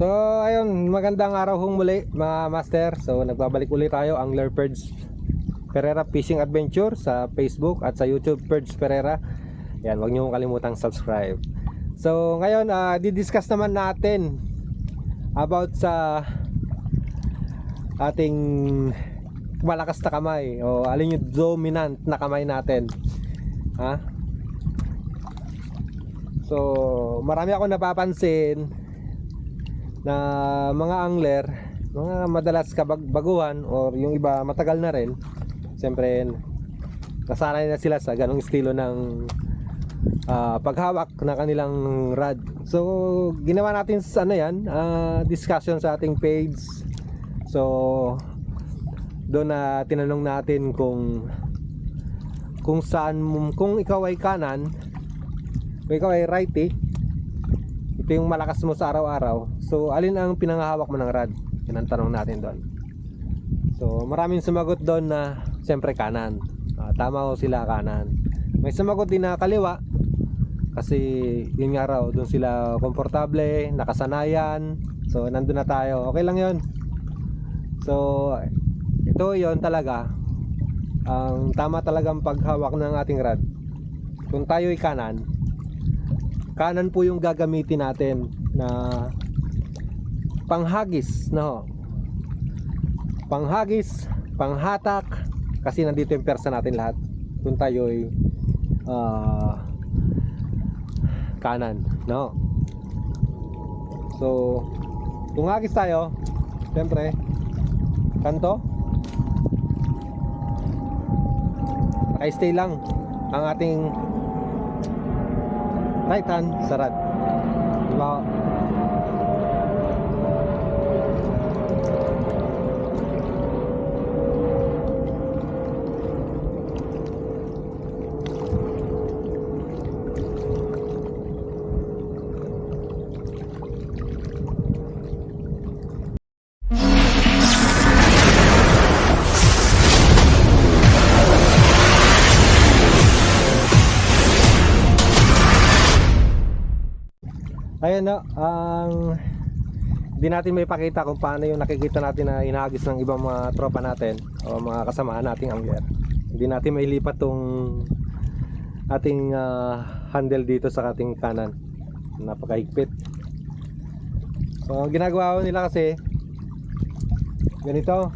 So ayun, magandang araw hong muli mga master. So nagbabalik ulit tayo ang Angler Perds Pereira Fishing Adventure sa Facebook at sa YouTube Perds Pereira. Yan, huwag niyo kalimutang subscribe. So ngayon, ah, di-discuss naman natin about sa ating malakas na kamay o alin yung dominant na kamay natin. Ha? So, marami ako napapansin na mga angler, mga madalas kabag-baguhan or yung iba matagal na rin. Siyempre, nasanay na sila sa ganong estilo ng ah, paghawak ng kanilang rod. So, ginawa natin sa ano yan, ah, discussion sa ating page. So, doon na tinanong natin kung kung saan kung ikaw ay kanan kung ikaw ay righty ito yung malakas mo sa araw-araw. So alin ang pinangahawak mo ng rod? Yun ang tanong natin doon. So maraming sumagot doon na siyempre kanan. Ah, tama ho sila kanan. May sumagot din na kaliwa kasi yun nga raw doon sila komportable nakasanayan. So nandun na tayo. Okay lang yun. So ito yon talaga. Ang tama talagang paghawak ng ating rod. Kung tayo ay kanan kanan po yung gagamitin natin na panghagis no? Panghagis panghatak kasi nandito yung persa natin lahat. Kung tayo ay ah, kanan no? So kung tayo. Siyempre kanto. Naka-stay lang ang ating right hand sa rod diba Ayun no, ang hindi natin may pakita kung paano yung nakikita natin na hinahagis ng ibang mga tropa natin o mga kasamahan nating angler. Hindi natin may lipat tong ating ah, handle dito sa ating kanan. Napakahigpit. So, ang ginagawa nila kasi ganito.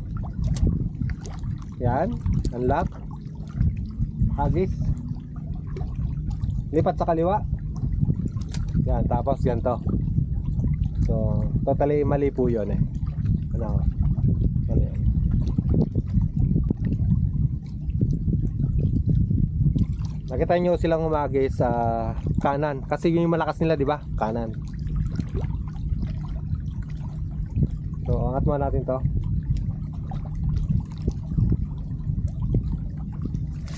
Yan, unlock. Hagis. Lipat sa kaliwa. Yan, tapos ganito. So, totally mali po yun eh. Ano? Mali. Nakita nyo silang umagi sa kanan. Kasi yun yung malakas nila, di ba? Kanan. So, angat mo natin to.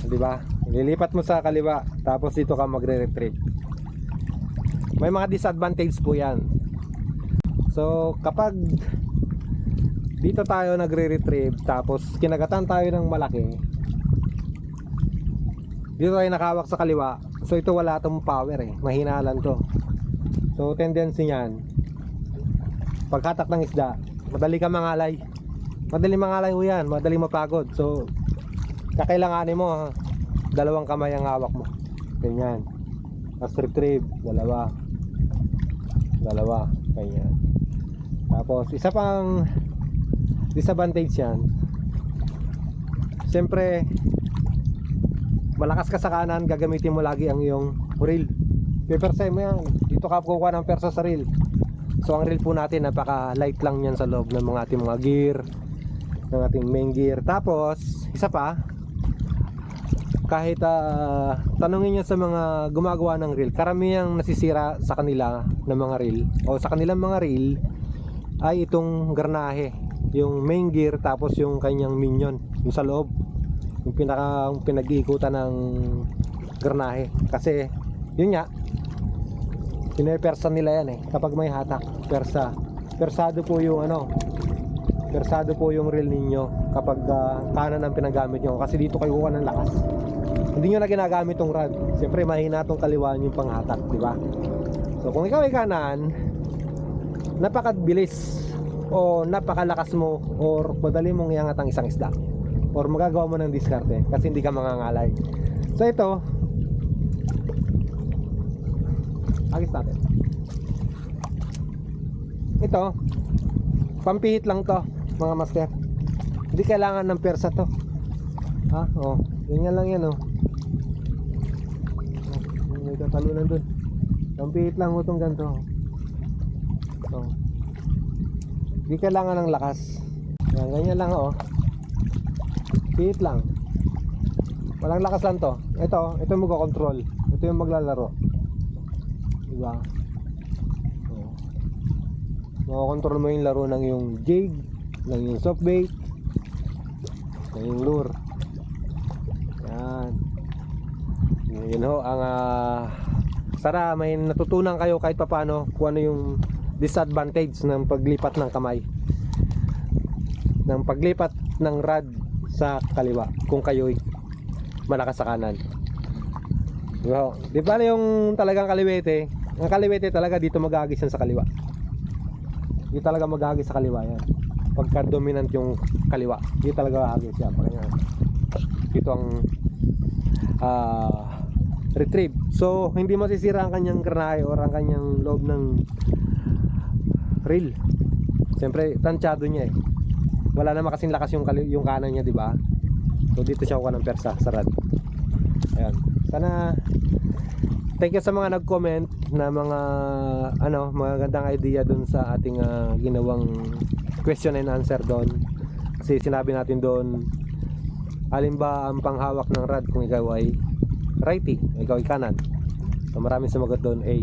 Di ba? Lilipat mo sa kaliwa, tapos dito ka magre-retrieve. May mga disadvantage po yan. So, kapag dito tayo nagre-retrieve tapos kinagatan tayo ng malaki dito tayo nakawak sa kaliwa. So ito wala tong power eh. Mahina lang to. So tendency niyan paghatak ng isda madali ka mangalay. Madali mangalay ho yan. Madali mapagod. So kakailanganin mo ha, dalawang kamay ang hawak mo. Ganyan. Tapos retrieve dalawa dalawa ganyan tapos isa pang disadvantage yan. Siyempre malakas ka sa kanan gagamitin mo lagi ang iyong reel. Pepersa mo yan dito ka kukuha ng persa sa reel. So ang reel po natin napaka light lang yan sa loob ng mga ating mga gear ng ating main gear. Tapos isa pa kahit ah, tanungin nyo sa mga gumagawa ng reel karamihang nasisira sa kanila ng mga reel o sa kanilang mga reel ay itong garnahe yung main gear tapos yung kanyang minion yung sa loob. Yung pinaka yung pinag-iikutan ng garnahe. Kasi yun nga pinepersa nila yan eh kapag may hatak persa. Persado po yung ano persado po yung reel ninyo kapag ah, kanan ang pinagamit nyo. Kasi dito kayo kuha ng lakas hindi nyo na ginagamit tong rod. Siyempre mahina tong kaliwa yung panghatak di ba? So kung ikaw ay kanan napakabilis o napakalakas mo or madali mong iangat ang isang isda. Or magagawa mo ng diskarte kasi hindi ka mangangalay. So ito. Agis natin. Ito. Pampihit lang to mga master. Hindi kailangan ng persa to. Ha? Oh ganyan lang yan oh May tatalunan dun. Pampihit lang mo itong ganito. Oh hindi kailangan ng lakas. Yan ganyan lang oh. Pihit lang. Walang lakas lang to. Ito ito yung magkocontrol. Ito yung maglalaro. Diba? Oh. Makakontrol mo yung laro ng yung jig, ng yung soft bait, ng yung lure. Yan. Yun ho, ang ah, sana may natutunan kayo kahit papano kung ano yung disadvantage ng paglipat ng kamay. Ng paglipat ng rod sa kaliwa kung kayo'y malakas sa kanan. Wow. Di ba yung talagang kaliwete? Ang kaliwete talaga dito mag-aagis yan sa kaliwa. Di talaga mag-aagis sa kaliwa yan. Pagka dominant yung kaliwa, di talaga siya. Parang yan. Dito ang ah, retrieve. So, hindi masisira ang kanyang karnahe or ang kanyang loob ng reel. Siyempre, tansyado niya eh. Wala naman kasing lakas yung, yung kanan niya, di ba? So, dito siya kuha ng persa sa rad. Ayan. Sana thank you sa mga nag-comment na mga ano, magandang idea dun sa ating ah, ginawang question and answer doon. Kasi sinabi natin doon alin ba ang panghawak ng rad kung ikaw ay righty, ikaw ay kanan. So maraming sumagot doon A,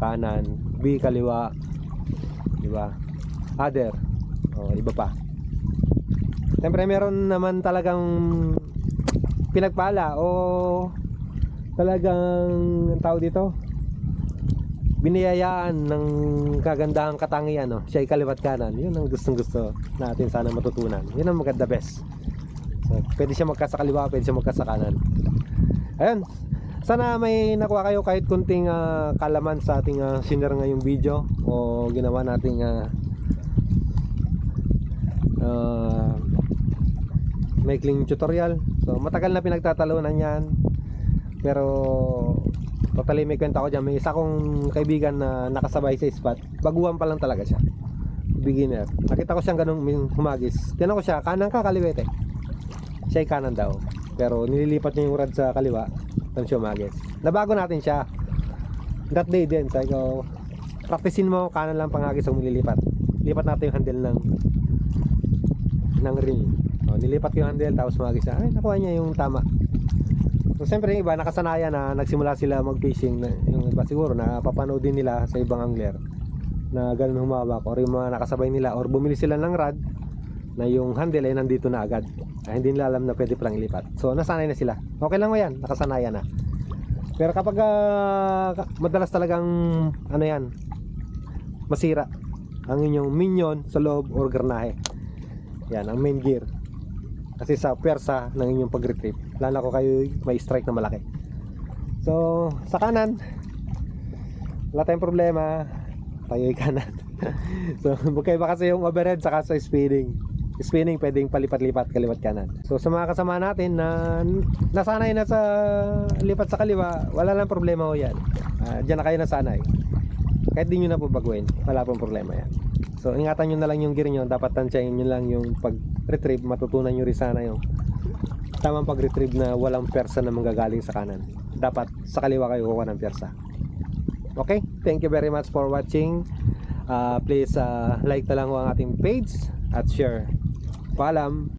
kanan, B, kaliwa, di ba? Other, o iba pa. Siyempre meron naman talagang pinagpala o talagang ang tao dito biniyayaan ng kagandahang katangian no? siya ay kaliwat kanan yun ang gustong gusto natin sana matutunan yun ang maganda best so, pwede siya magkasa kaliwa pwede siya magkasa kanan ayun sana may nakuha kayo kahit kunting ah, kalaman sa ating uh, sinare ngayong video o ginawa nating uh, uh, maikling tutorial. So matagal na pinagtatalunan yan. Pero totally may kwenta ko dyan. May isa kong kaibigan na nakasabay sa spot baguhan pa lang talaga siya. Beginner. Nakita ko siyang ganun min- humagis. Tinan ko siya kanan ka kaliwete siya ay kanan daw pero nililipat niya yung rad sa kaliwa siya humagis nabago natin siya. That day din sabi ko praktisin mo kanan lang pangagis ang nililipat. Lipat natin yung handle ng ng reel o, nilipat yung handle tapos humagis siya. Ay nakuha niya yung tama. So siyempre yung iba nakasanayan na nagsimula sila mag-fishing na yung iba siguro na papanood din nila sa ibang angler na ganun humawak or yung mga nakasabay nila or bumili sila ng rod na yung handle ay nandito na agad. Ah, hindi nila alam na pwede palang ilipat. So nasanay na sila. Okay lang mo yan, nakasanayan na. Pero kapag ka- madalas talagang ano yan, masira ang inyong minion sa loob or garnahe. Yan, ang main gear kasi sa persa ng inyong pag-retrieve lalo ko kayo may strike na malaki so sa kanan wala tayong problema tayo ay kanan so magkaiba kasi yung overhead saka sa spinning spinning pwedeng palipat-lipat kaliwat kanan. So sa mga kasama natin na nasanay na sa lipat sa kaliwa wala lang problema ho yan. Ah, dyan na kayo nasanay. Kahit di nyo na po baguhin wala pong problema yan. So ingatan nyo na lang yung gear nyo. Dapat tansyahin nyo lang yung pag retrieve matutunan nyo rin sana yung tamang pag retrieve na walang persa na manggagaling sa kanan. Dapat sa kaliwa kayo kuha ng persa okay? Thank you very much for watching. Ah, please ah, like na lang ang ating page at share paalam